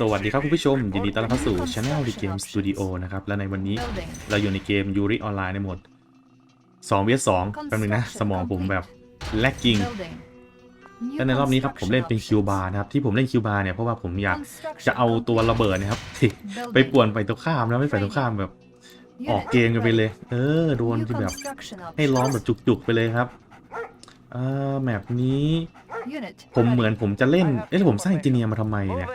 สวัสดีครับ คุณผู้ชมยินดีต้อนรับเข้าสู่ Channel The Game Studio นะครับและในวันนี้เราอยู่ในเกมยูริออนไลน์ในโหมด2 vs 2แป๊บนึงนะ สมองผมแบบแลกกิ้งและในรอบนี้ครับผมเล่นเป็นคิวบาร์นะครับที่ผมเล่นคิวบาร์เนี่ยเพราะว่าผมอยากจะเอาตัวระเบิดนะครับไปป่วนไปตัวข้ามนะไม่ไปตัวข้ามแบบ ออกเกมกันไปเลย เออโดนที่แบบให้ล้อมแบบจุกๆไปเลยครับอ่าแมปนี้ผมเหมือนผมจะเล่นเอ๊ะผมสร้างจีเนียมาทำไมเนี่ย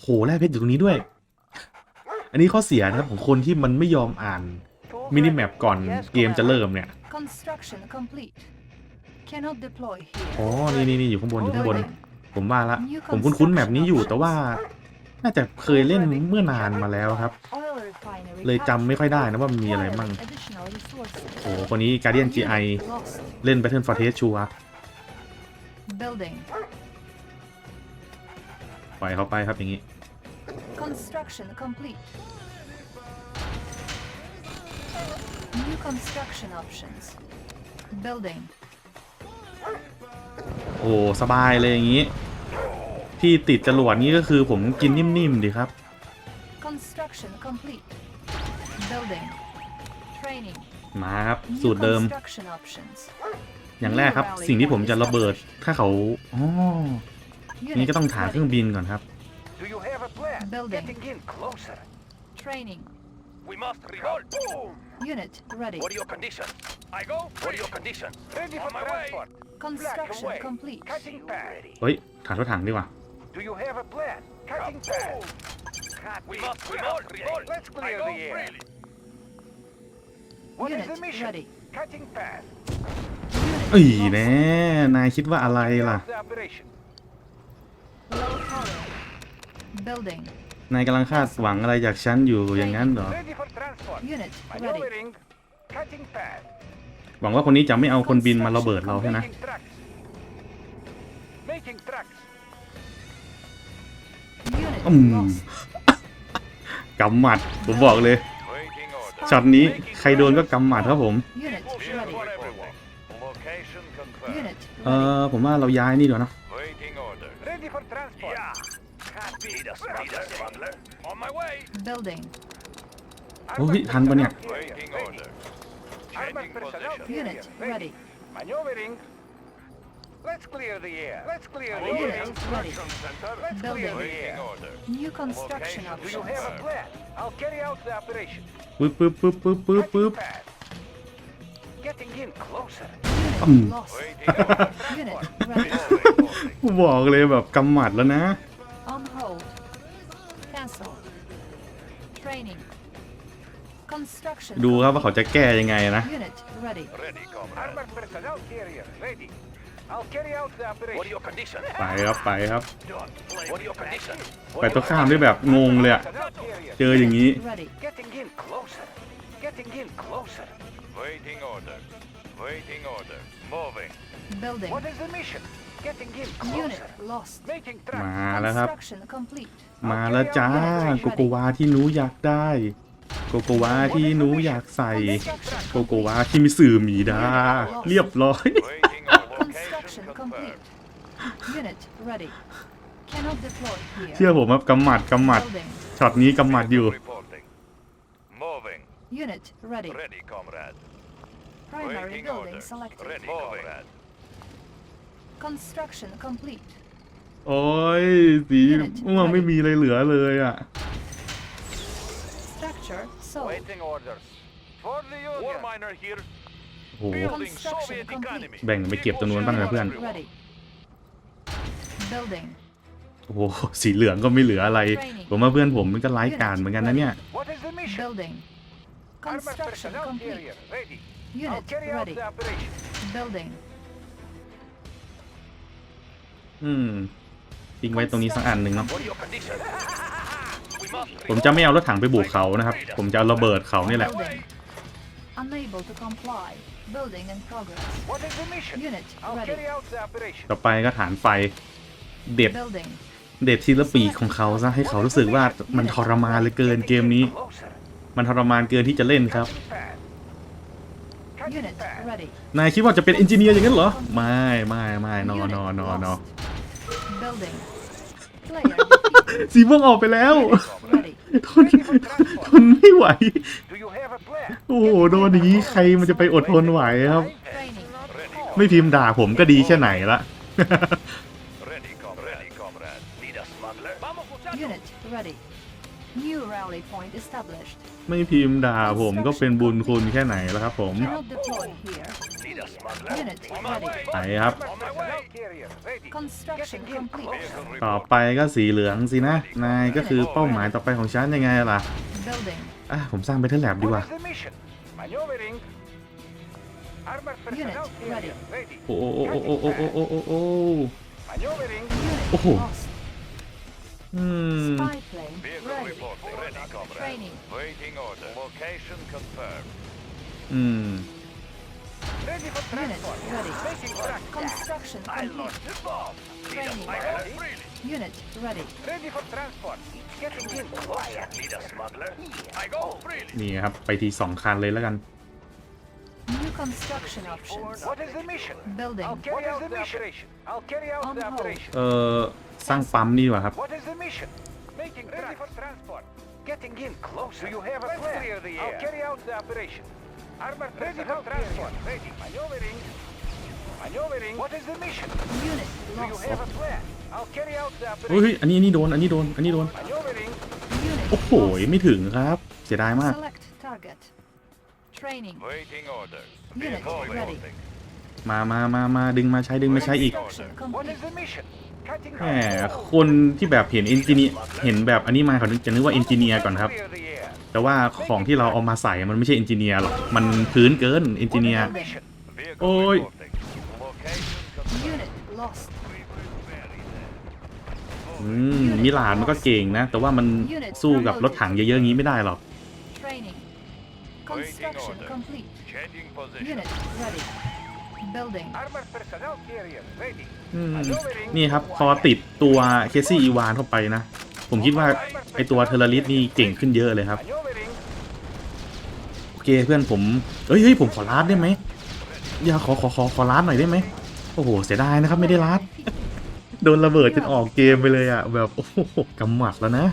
โหแร่เพชรอยู่ตรงนี้ด้วย อันนี้ข้อเสียนะครับ ของคนที่มันไม่ยอมอ่าน มินิแมปก่อนเกมจะเริ่มเนี่ย อ๋อ นี่นี่อยู่ข้างบนอยู่ข้างบน ผมว่าละผมคุ้นๆแมปนี้อยู่แต่ว่า น่าจะเคยเล่นเมื่อนานมาแล้วครับ เลยจำไม่ค่อยได้นะ ว่ามีอะไรมั่งโอ้คนนี้การเดียนไอเล่น b ท t t l e ฟอร์เทสชัวปล่อยเขาไปครับอย่างนี้ construction complete. New construction options. Building. โอ้สบายเลยอย่างนี้ ที่ติดจรวดนี้ก็คือผมกินนิ่มๆดีครับมาครับสูตรเดิม อย่างแรกครับสิ่งที่ผมจะระเบิดถ้าเขาอ๋อนี่ก็ต้องถามเครื่องบินก่อนครับ plan. Building. Getting in closer. Training. We must revolt. Boom! Unit ready. What are your conditions? I go. What are your conditions? Ready for my transport. Construction complete. Cutting pad. เฮ้ยถามรถถังดีกว่า Do you have a plan? Cutting pad. We must revolt. Revolt. Let's clear the air. What is the mission? Ready. Cutting pad. เอ้ยแน่นายคิดว่าอะไรล่ะ The operation. Low power. นายกำลังคาดหวังอะไรจากฉันอยู่อย่างนั้นหรอ หวังว่าคนนี้จะไม่เอาคนบินมาระเบิดเราใช่ไหมกำหมัด ผมบอกเลยช็อตนี้ใครโดนก็กำหมัดครับผม เออผมว่าเราย้ายนี่เดี๋ยวนะ n e e โอ้ยทันปะเนี่ยปึ๊บปึ๊บปึ๊บปึ๊บปึ๊บปึบอกเลยแบบกำหมัดแล้วนะดูครับ ว่าเขาจะแก้ยังไงนะ ไปครับไปครับ ไปตัวข้ามด้วยแบบ งงเลยอะเจออย่างนี้ มาแล้วครับ มาแล้วจ้า กูกวาที่รู้อยากได้โกโกวาที่นูอยากใส่โกโกวาที่มีสื่อมีดาเรียบร้อยเชื่อผมครับกำหมัดกำหมัดช็อตนี้กำหมัดอยู่โอ้ย สีม่วงไม่มีอะไรเหลือเลยอ่ะ structure s o Waiting orders. For the union. War miner here. โอ้โหแบ่งไปเก็บจำนวนบ้างนะเพื่อนโอ้โหสีเหลืองก็ไม่เหลืออะไร ผมว่าเพื่อนผมมันก็ไร้การเหมือนกันนะเนี่ยอืมทิ้งไว้ตรงนี้สักอันหนึ่งเนาะผมจะไม่เอารถถังไปบุกเขานะครับ ผมจะเอาระเบิดเขานี่แหละ ต่อไปก็ฐานไฟเด็ดเด็ดทีละปีของเขาซะให้เขารู้สึกว่ามันทรมานเลยเกินเกมนี้ มันทรมานเกินที่จะเล่นครับ นายคิดว่าจะเป็นเอนจิเนียร์อย่างนั้นเหรอ ไม่ไม่ไม่นอนนอนนอน b สีม่วงออกไปแล้วทนทนไม่ไหว โอ้โหโดนนี้ใครมันจะไปอดทนไหวครับ ไม่พิมพ์ด่าผมก็ดีแค่ไหนละไม่พิมพ์ด่าผมก็เป็นบุญคุณแค่ไหนแล้วครับผมไปครับต่อไปก็สีเหลืองสินะนายก็คือเป้าหมายต่อไปของฉันยังไงล่ะอ่ะผมสร้างไปเทเลบดีกว่าโอ้โหโอโอ Ready for transport. Ready. Making track. Construction I complete. lost the bomb. Training. My gun freely. Unit ready. Ready for transport. Getting in. Quiet, leader smuggler. I go freely. นี่ครับ ไปทีสองคันเลยแล้วกัน New construction options. What is the mission? Building. I'll carry out the operation. I'll carry out the operation. เอ่อสร้างปั๊มนี่ดีกว่าครับ What is the mission? Making ready for transport. Getting in closer. Do you have a plan? I'll carry out the operation. โอ m o r ้ยอันนี้อันนี้โดนอันนี้โดนอันนี้โดนโอ้โหไม่ถึงครับเสียดายมากมามามามาดึงมาใช้ดึงมาใช้อีกแหมคนที่แบบเห็นเอนจิเนียร์เห็นแบบอันนี้มาเขาจะนึกว่าเอนจิเนียร์ก่อนครับแต่ว่าของที่เราเอามาใส่มันไม่ใช่เอนจิเนียร์หรอก มันพื้นเกินเอนจิเนียร์โอ้ยอืมมิลานมันก็เก่งนะ แต่ว่ามันสู้กับรถถังเยอะๆอย่างนี้ไม่ได้หรอก นี่ครับพอติดตัวเคซี่อีวานเข้าไปนะผมคิดว่าไอตัวเทเลริสนี่เก่งขึ้นเยอะเลยครับโอเคเพื่อนผม เฮ้ยเฮ้ยผมขอลาดได้ไหมอย่าขอขอขอขอลาดหน่อยได้ไหมโอ้โหเสียดายนะครับไม่ได้ลาดโดนระเบิดจนออกเกมไปเลยอะแบบโอ้โหกำหมัดแล้วนะ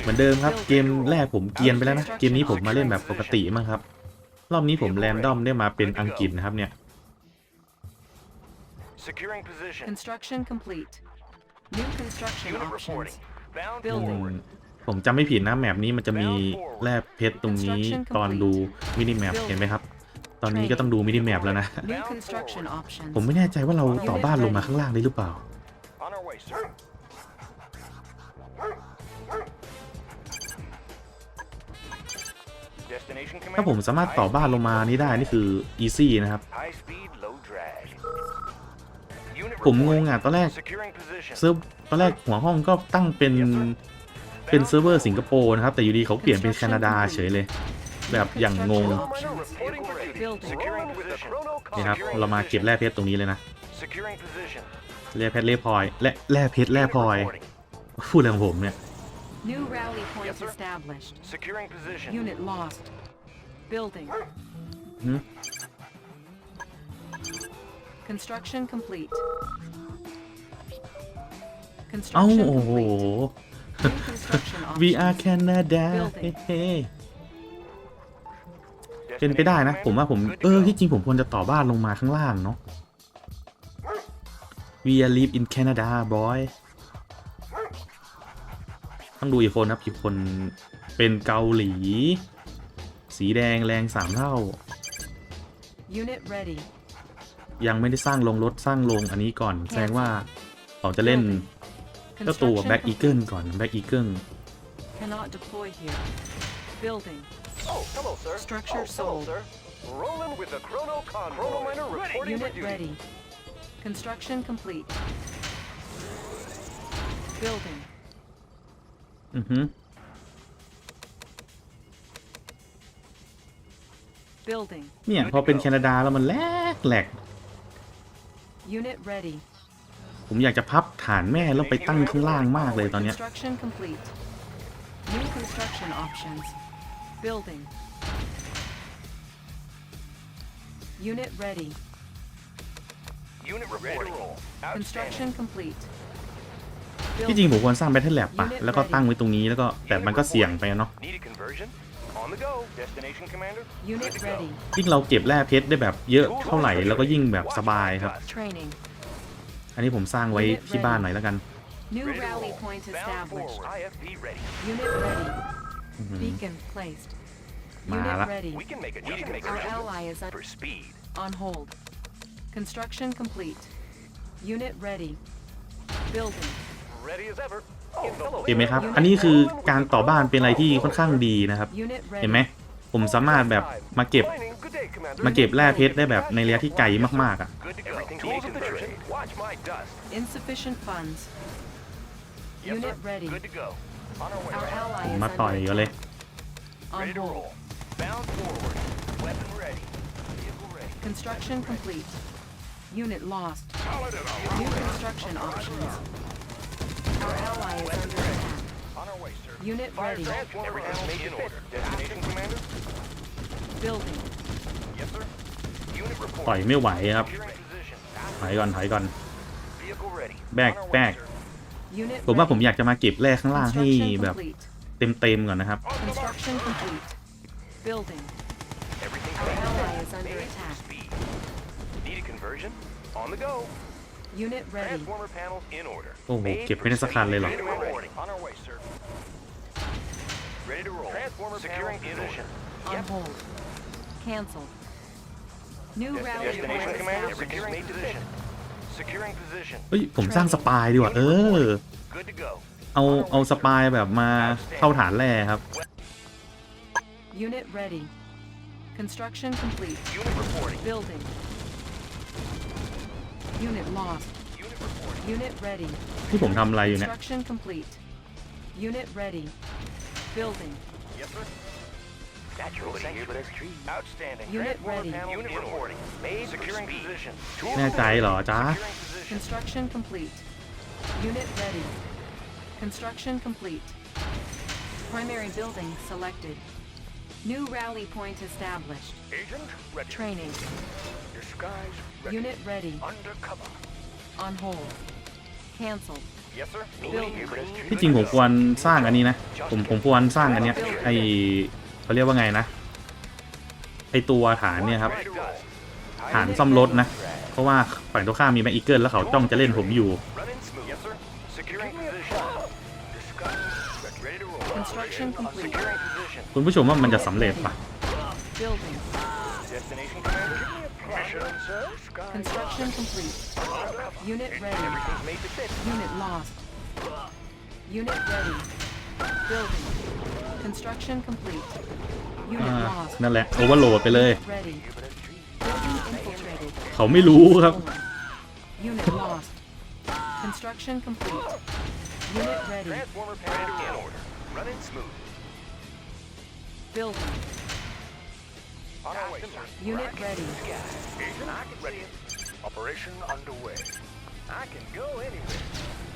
เหมือนเดิมครับเกมแรกผมเกียนไปแล้วนะเกมนี้ผมมาเล่นแบบปกติมากครับรอบนี้ผมแรนดอมได้มาเป็นอังกฤษนะครับเนี่ยผมจำไม่ผิดนะแมปนี้มันจะมีแร่เพชรตรงนี้ตอนดูมินิแมปเห็นไหมครับ ตอนนี้ก็ต้องดูมินิแมปแล้วนะผมไม่แน่ใจว่าเราต่อบ้านลงมาข้างล่างได้หรือเปล่า ถ้าผมสามารถต่อบ้านลงมานี้ได้นี่คืออีซี่นะครับผมงงอ่ะตอน แรกเซิร์ฟตอนแรกหัวห้องก็ตั้งเป็นเป็นเซิร์ฟเวอร์สิงคโปร์นะครับ แต่อยู่ดีเขาเปลี่ยนเป็น แคนาดาเฉย เลยแบบอย่างงงนี่ครับ เรามาเก็บแร่เพชรตรงนี้เลยนะแร่เพชรแร่พลอย และแร่เพชรแร่พลอยพูดแรองผม เนี่ย New rally p o i n t established. Securing position. Unit lost. Building. Construction complete. Construction oh. complete. We are Canada. เป็นไป ได้ นะ ผมว่าผม เออที่จริงผมควรจะต่อบ้านลงมาข้างล่าง เนาะ We are live in Canada boy ต้องดูอีกคนนะอีกคน เป็นเกาหลี สีแดงแรง สามเท่า Unit ready ยังไม่ได้สร้างโรงรถสร้างโรงอัน นี้ก่อน แสดงว่าเราจะเล่นเจ้าตัว แบ็กอีเกิลก่อนแบ็กอีเกิลอือฮึเนี่ยพอ เป็น แคนาดาแล้วมันแหลกแหลกผมอยากจะพับฐานแม่แล้วไปตั้ง ข้างล่างมากเลยตอนนี้ที่จริง ผม ควรสร้างแบทเทิลแล็บป่ะ แล้วก็ตั้งไว้ตรงนี้แล้วก็แต่มันก็เสี่ยงไป เนาะยิ่งเราเก็บแร่เพชรได้แบบเยอะเท่าไหร่แล้วก็ยิ่งแบบสบายครับ อันนี้ผมสร้างไว้ที่บ้านหน่อยแล้วกันมาละเเห็นไหมครับ อันนี้คือการต่อบ้านเป็นอะไรที่ค่อนข้างดีนะครับ เห็นไหมผมสามารถแบบมาเก็บมาเก็บแร่เพชรได้แบบในระยะที่ไกลมาก ๆอ่ะผมมาต่อยเยอะเลยเ Our ally is under attack. On our way, sir. Unit Fire ready. transfer. Every animal in order. Destination, Commander? Building. Yes, sir. Unit ต่อย report. ไม่ไหวครับ Securing position. ถอยก่อนถอยก่อน Vehicle ready. Back, On our way, back. sir. Unit ผมว่าผม ready. อยากจะมาเก็บแร่ข้างล่างให้แบบ complete. เต็มๆก่อนนะครับ On the march. Construction complete. Building. Everything Our ally is under Amazing attack. speed. Need a conversion? On the go. Unit ready. Transformer panels in order. โอ้โห Made เก็บ for ไม่ได้สักคันเลยเหรอ Unit ready. On our way, sir. Ready to roll. Transformer Securing panels in order. position. On hold. Cancel. New rally Destination point commander. established. Securing position. Securing position. เฮ้ยผมสร้าง สปายดีกว่าเออ Good to go. เอาเอาสปาย แบบมา เข้าฐานแร่ครับ Unit ready. Construction complete. Unit reporting. Building. Unit lost. Unit ready. ที่ผมทำอะไรอยู่เนี่ย Construction complete. Unit ready. Building. Yes, sir. Saturating unit. ready. Unit reporting. Made position. Ah. position. Construction complete. Unit ready. Construction complete. Primary building selected. New rally point established. Agent ready. Training. Skies ready. Unit ready. Under cover. On hold. Cancel. Yes, sir. ที่จริงผมควรสร้างอันนี้นะ ผม ผมควรสร้าง อันเนี้ยไอเขาเรียกว่าไงนะไอตัวฐานเนี่ย ครับฐานซ่อมรถนะ เพราะว่าฝั่งตัวข้ามมีแม็กอีเกิลแล้วเขาต้อง จะ เล่น ผม อยู่ คุณ ผู้ ชม ว่า มัน จะสำเร็จปะ Construction complete. Unit ready. Unit lost. Unit ready. Building. Construction complete. Unit lost. นั่นแหละโอเวอร์โหลดไปเลยเขาไม่รู้ครับ o Unit lost. Construction complete. Unit ready. Transformer p a t e r order. Running smooth. Building. On our way, sir. Unit Rack ready. Agent ready. Operation underway. I can go anywhere.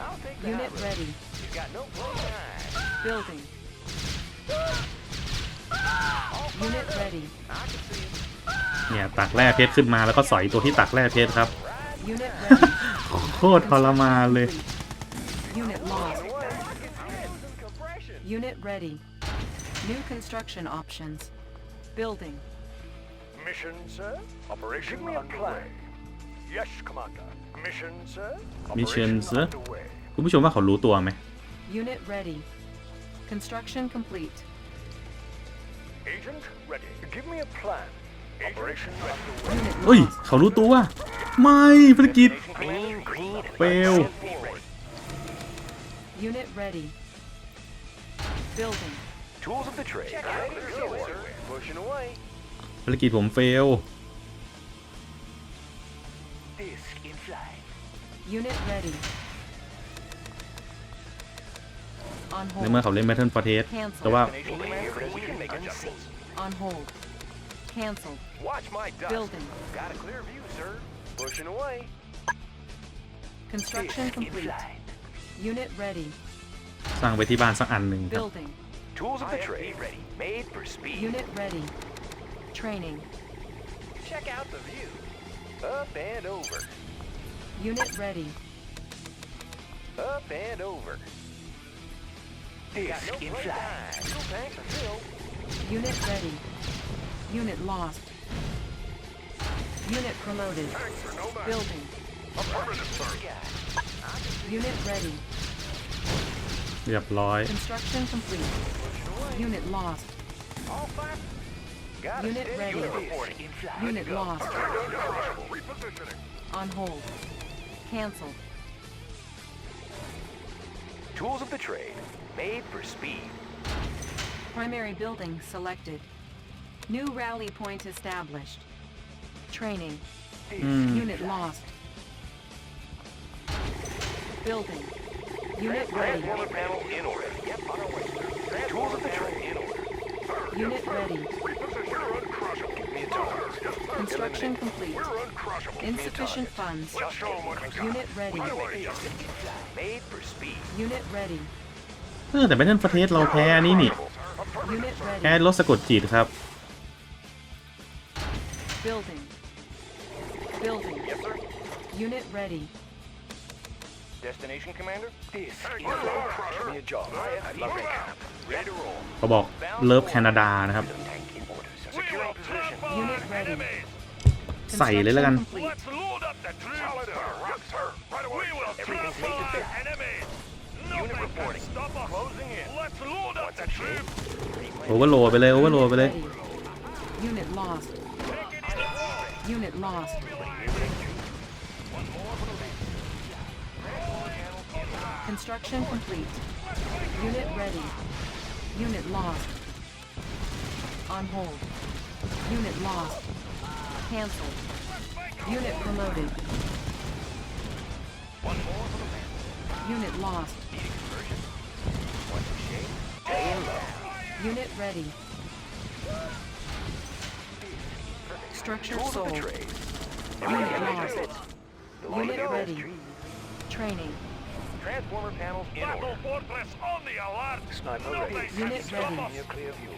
I'll take the Unit ready. You got no t i m e Building. Unit ready. I can see. it. เนี่ยตักแร่เพชรขึ้นมาแล้วก็สอยตัวที่ตักแร่เพชรครับโคตรทรมานเลย Unit lost. Unit ready. New construction options. Mission, sir. Operation Give me a plan. Yes, Commander. Mission, sir. Mission, sir. คุณผู้ชมว่าเขารู้ตัวไหม Unit ready. Construction complete. Agent ready. Give me a plan. Operation Unit ready. Building. Tools of the trade. Pushing away. ภารกิจผม เฟลเนื่องมาเขาเล่นแมทเทนฟอร์เทสแต่ว่าสร้างไปที่บ้านสักอันหนึ่งครับ training. Check out the view. Up and over. Unit ready. Up and over. This no can fly. Unit ready. Unit lost. Unit promoted. No Building. Unit ready. เรียบร้อย Construction complete. Unit lost. All five Got Unit it. ready. Unit reporting. Unit lost. On hold. Cancel. Tools of the trade. Made for speed. Primary building selected. New rally point established. Training. Mm. Unit lost. Building. Unit ready. Transformer panel in order. Yep, on our way, sir. Tools of the trade in order. Unit ready. Construction complete. Insufficient funds. Unit ready. Made for speed. Unit ready. เออแต่ไม่เท่ลฟอระเทศเราแพ้นี่นี่แพ้รถสะกดจิตครับ Building. Building. Unit ready. Destination commander? Yes. Give me a job. I love it. Ready to roll. เขาบอกเลิฟแคนาดานะครับใส่เลยแล้วกันโอเวอร์โหลดไปเลยโอเวอร์โหลดไปเลย Unit lost. Unit lost. Unit lost. Cancelled. Unit promoted. One more for the man. Unit lost. Need a conversion? Unit ready. Perfect. Structure sold. Unit lost. Unit ready. Training. Transformer panels in Battle fortress on the alert! Sniper ready. Unit ready. Nuclear view.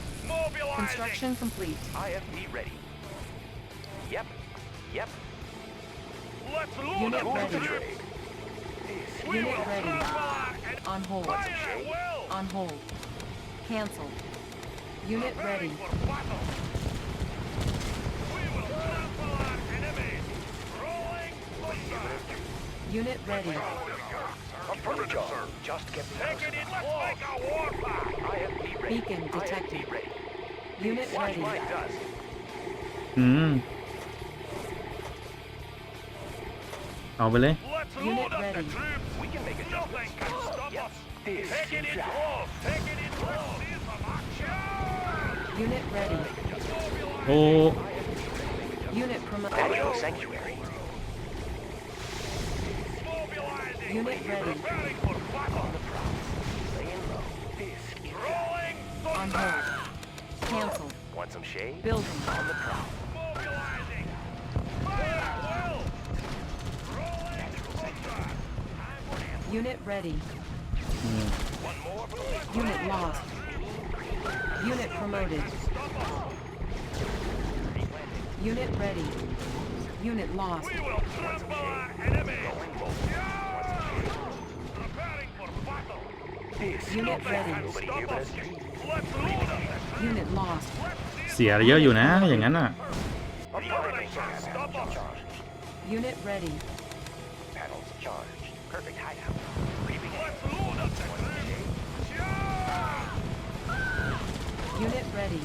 Mobilizing. Construction complete. IFP ready. Yep. Yep. Let's load Unit up ready. the trip. Unit will ready. On hold. Will. On hold. Cancel. Unit ready. Unit ready. Affirmative, sir. Just get Take it in. Let's make a war flag. IFP ready. Beacon detected. IFP ready. Unit Watch ready. Hmm. Let's Unit load up the ready. troops. We can make Nothing can stop us. it it Unit ready. โอ้ oh. Unit promoted. sanctuary. Mobilizing. Unit ready. Preparing for battle. low. This is Rolling On hold. Canceled. Want some shade? Building. On the prop. Mobilizing! Fire! Unit ready. Mm. Unit lost. Unit promoted. Unit ready. Unit lost. We will trample our enemy! Unit ready. Let's load them! เสียเยอะอยู่นะอย่างนั้นอ่ะ Unit ready. Panels charged. Perfect hideout. Leaving it. Unit ready.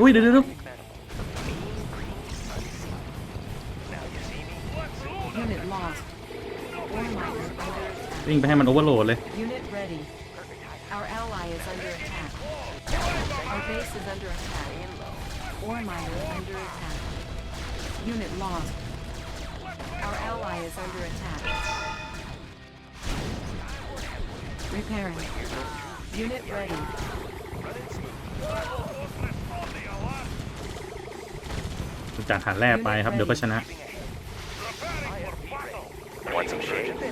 อุ้ยเดี๋ยวเดี๋ยววิ่งไปให้มันโอเวอร์โหลดเลย Unit ready. Our ally is under attack. Our base is under attack. Ore miner under attack. Unit lost. Our ally is under attack. Repairing. Unit ready. จากหาแร่ไปครับ เดี๋ยวก็ชนะ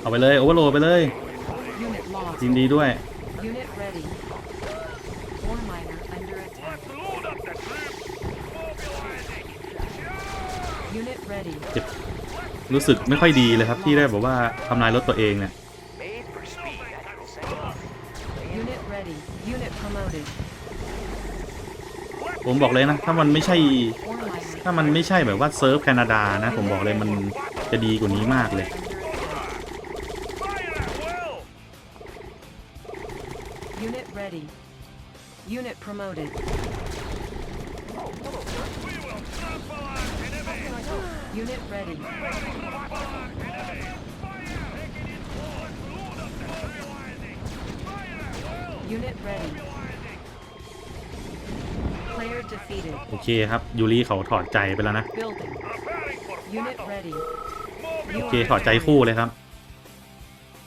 เอาไปเลย โอเวอร์โหลดไปเลยยินดีด้วย รู้สึกไม่ค่อยดีเลยครับ ที่ได้บอกว่าทำลายรถตัวเองเนี่ยผมบอกเลยนะ ถ้ามันไม่ใช่ถ้ามันไม่ใช่แบบว่าเซิร์ฟแคนาดานะผมบอกเลยมันจะดีกว่านี้มากเลย Unit ready. y Unit ready. โอเคครับ ยูริเขาถอดใจไปแล้วนะ โอเค ถอดใจคู่เลยครับ